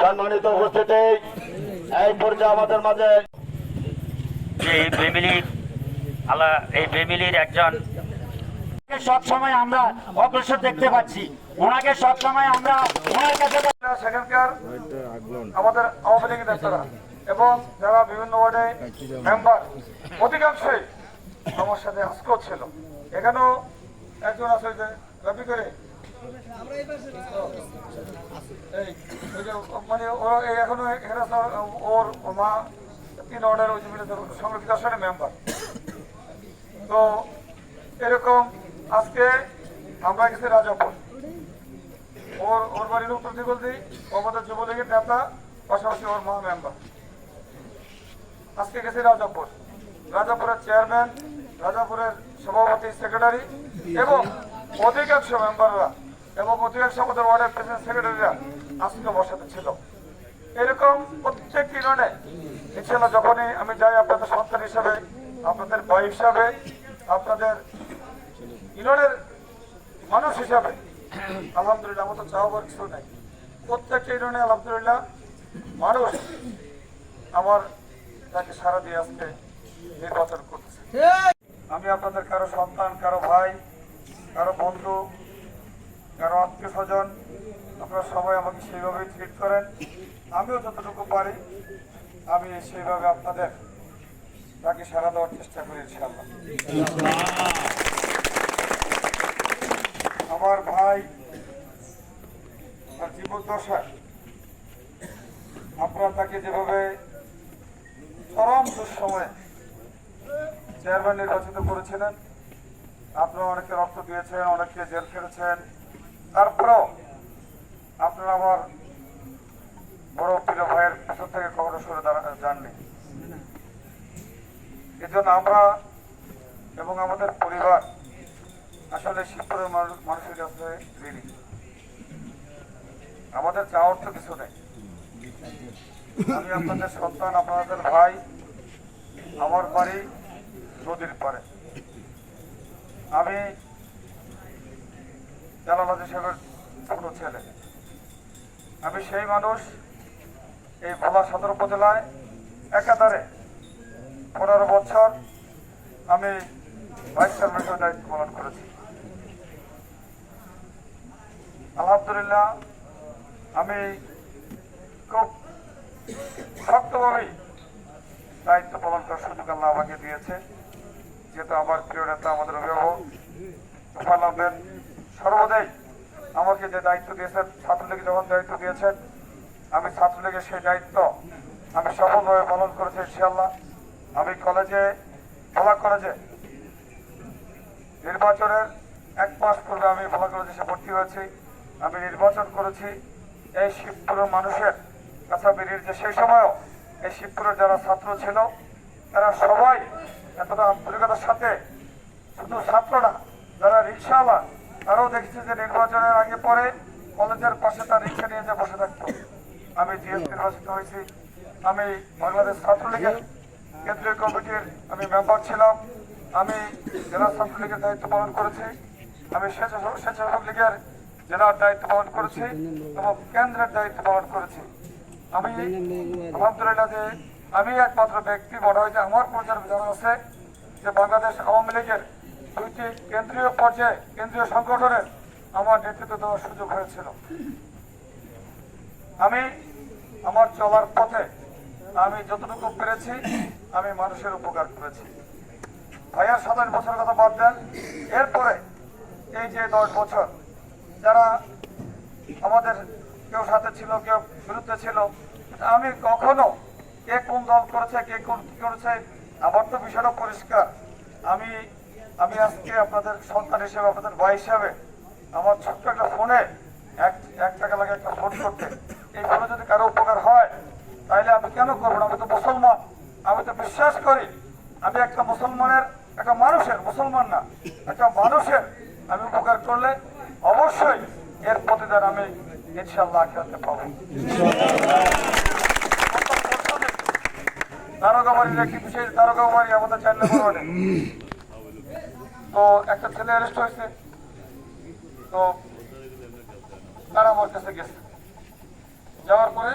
সম্মানিত উপস্থিতি এই পর্যায়ে আমাদের মাঝে যে এই ফ্যামিলির আল্লাহ এই ফ্যামিলির একজন। সব সময় আমরা অগ্রসর দেখতে পাচ্ছি। ওনাকে সব সময় আমরা ওনার কাছে সেখানকার আমাদের আওয়ামী লীগের নেতারা এবং যারা বিভিন্ন ওয়ার্ডে মেম্বার অধিকাংশই আমার সাথে আজকেও ছিল। এখানেও একজন আছে যে মানে এখনও এখানে ওর মা তিন অর্ডার ওই সংরক্ষিত মেম্বার তো, এরকম আজকে আমরা গেছি রাজাপুর। ওর ওর বাড়ির দিকে আমাদের যুবলীগের নেতা, পাশাপাশি ওর মা মেম্বার আজকে গেছি রাজাপুর। রাজাপুরের চেয়ারম্যান রাজাপুরের সভাপতি সেক্রেটারি এবং অধিকাংশ মেম্বাররা এবং অধিকাংশ আমাদের ওয়ার্ডের প্রেসিডেন্ট সেক্রেটারিরা আজকে বসাতে ছিল। এরকম প্রত্যেক ইউনিয়নে। ইনশাল্লাহ যখনই আমি যাই আপনাদের সন্তান হিসাবে আপনাদের ভাই হিসাবে আপনাদের ইউনিয়নের মানুষ হিসাবে আলহামদুলিল্লাহ আমার তো চাওয়ার কিছু নেই। প্রত্যেকটা ইউনিয়নে আলহামদুলিল্লাহ মানুষ আমার তাকে সারা দিয়ে আজকে নির্বাচন করতেছে। আমি আপনাদের কারও সন্তান কারও ভাই কারও বন্ধু, কারও আত্মীয় স্বজন আপনারা সবাই আমাকে সেইভাবেই ট্রিট করেন। আমিও যতটুকু পারি, আমি সেইভাবে আপনাদের তাকে সারা দেওয়ার চেষ্টা করি আমার ভাই তার জীবদ্দশায় আপনারা তাকে যেভাবে চরম দুঃসময়ে চেয়ারম্যান নির্বাচিত করেছিলেন আপনারা অনেকে রক্ত দিয়েছেন, অনেকে জেল খেটেছেন। তারপরেও আপনারা আমার বড় প্রিয় ভাইয়ের পেছন থেকে কখনো সরে যাননি। এজন্য আমরা এবং আমাদের পরিবার আসলে শিবপুরের মানুষ- মানুষের কাছে ঋণী। আমাদের চাওয়ার তো কিছু নেই। আমি আপনাদের সন্তান, আপনাদের ভাই, আমার বাড়ি নদীর পারে আমি জালালাদি সাহেবের ছোট ছেলে। আমি সেই মানুষ এই ভোলা সদর উপজেলায় একাধারে পনেরো বছর আমি ভাইস চেয়ারম্যান দায়িত্ব পালন করেছি। আলহামদুলিল্লাহ, আমি খুব শক্তভাবেই দায়িত্ব পালন করার সুযোগ আল্লাহ আমাকে দিয়েছে। যেহেতু আমার প্রিয় নেতা, আমাদের অভিভাবক তুফান সর্বদাই আমাকে যে দায়িত্ব দিয়েছেন ছাত্রলীগে যখন দায়িত্ব দিয়েছেন, আমি ছাত্রলীগের সেই দায়িত্ব আমি সফলভাবে পালন করেছি ইনশাল্লাহ আমি কলেজে, ভোলা কলেজে নির্বাচনের এক মাস পূর্বে আমি ভোলা কলেজে এসে ভর্তি হয়েছি। আমি নির্বাচন করেছি। এই শিবপুরের মানুষের কাছাবিরির যে সেই সময়ও এই শিবপুরের যারা ছাত্র ছিল, তারা সবাই এতটা আন্তরিকতার সাথে শুধু ছাত্র না যারা রিক্সাওয়ালা তারাও দেখেছি যে নির্বাচনের আগে পরে কলেজের পাশে তার রিক্সা নিয়ে যে বসে থাকতো। আমি জিএস নির্বাচিত হয়েছি। আমি বাংলাদেশ ছাত্রলীগের কেন্দ্রীয় কমিটির আমি মেম্বার ছিলাম। আমি জেলা ছাত্রলীগের দায়িত্ব পালন করেছি। আমি স্বেচ্ছাসেবক স্বেচ্ছাসেবক লীগের জেলার দায়িত্ব পালন করেছি এবং কেন্দ্রের দায়িত্ব পালন করেছি। আমি আলহামদুলিল্লাহ যে আমি একমাত্র ব্যক্তি, মনে হয় যে আমার পরিচয় জানা আছে যে বাংলাদেশ আওয়ামী লীগের দুইটি কেন্দ্রীয় পর্যায়ে, কেন্দ্রীয় সংগঠনের আমার নেতৃত্ব দেওয়ার সুযোগ হয়েছিল। আমি আমার চলার পথে আমি যতটুকু পেরেছি, আমি মানুষের উপকার করেছি। ভাইয়ার সাতাশ বছরের কথা বাদ দেন। এরপরে এই যে দশ বছর, যারা আমাদের কেউ সাথে ছিল, কেউ বিরুদ্ধে ছিল, আমি কখনো কে কোন দল করেছে, কে কোন কি করেছে, আমার তো বিষয়টা পরিষ্কার। আমি আমি আজকে আপনাদের সন্তান হিসেবে, আপনাদের ভাই হিসাবে, আমার ছোট্ট একটা ফোনে এক এক টাকা লাগে একটা ফোন করতে। এই ফোনে যদি কারও উপকার হয়, তাহলে আমি কেন করব না? আমি তো মুসলমান। আমি তো বিশ্বাস করি, আমি একটা মুসলমানের, একটা মানুষের, মুসলমান না, একটা মানুষের আমি উপকার করলে অবশ্যই এর প্রতিদান আমি ইনশাল্লাহ খেলতে পাবো। আমাদের তো একটা ছেলে হয়েছে। তো তারা আমার কাছে যাওয়ার পরে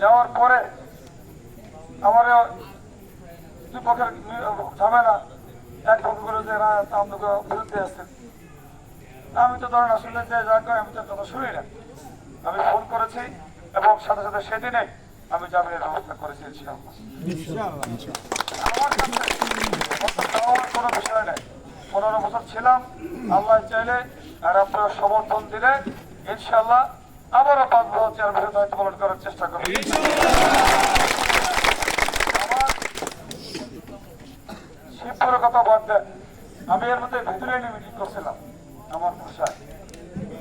যাওয়ার পরে আমার দুই পক্ষের ঝামেলা। এক পক্ষ করে যে বিরুদ্ধে আসছেন আমি তো ধরেন আসলে যে যা আমি তো শুনি না। আমি ফোন করেছি এবং সাথে সাথে সেদিনে আমি জামিনের ব্যবস্থা করেছি আমার কোনো বিষয় নেই। পনেরো বছর ছিলাম, আল্লাহ চাইলে আর আপনারা সমর্থন দিলে ইনশাল্লাহ আবারও পাঁচ বছর চেয়ারম্যানের দায়িত্ব পালন করার চেষ্টা আমার শিবপুরের কথা বাদ দেন। আমি এর মধ্যে ভেতরে মিটিং করছিলাম, আমার ভাষায়।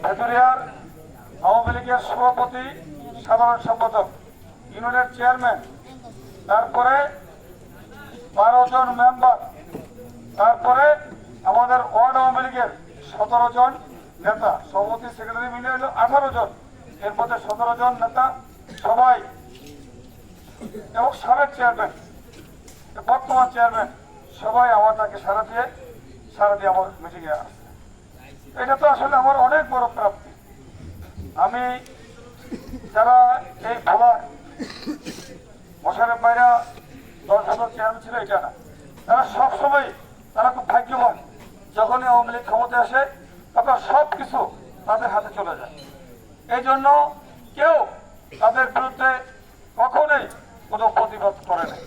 ভেতরিয়ার আওয়ামী লীগের সভাপতি, সাধারণ সম্পাদক ইউনিয়নের চেয়ারম্যান, তারপরে বারো জন মেম্বার, তারপরে আমাদের ওয়ার্ড আওয়ামী লীগের সতেরো জন নেতা, সভাপতি সেক্রেটারি মিলে হলো আঠারো জন। এর মধ্যে সতেরো জন নেতা, সবাই এবং সাবেক চেয়ারম্যান, বর্তমান চেয়ারম্যান, সবাই আমার তাকে সারা দিয়ে সারা দিয়ে আমার মিটিংয়ে আসছে। এটা তো আসলে আমার অনেক বড় প্রাপ্তি। আমি যারা এই ভোলা মশারের বাইরে দশ হাজার চেয়ারম্যান ছিল এটা না। তারা সবসময় তারা খুব ভাগ্যবান। যখনই আওয়ামী লীগ ক্ষমতায় আসে, তখন সব কিছু তাদের হাতে চলে যায়। এই জন্য কেউ তাদের বিরুদ্ধে কখনোই কোনো প্রতিবাদ করে না।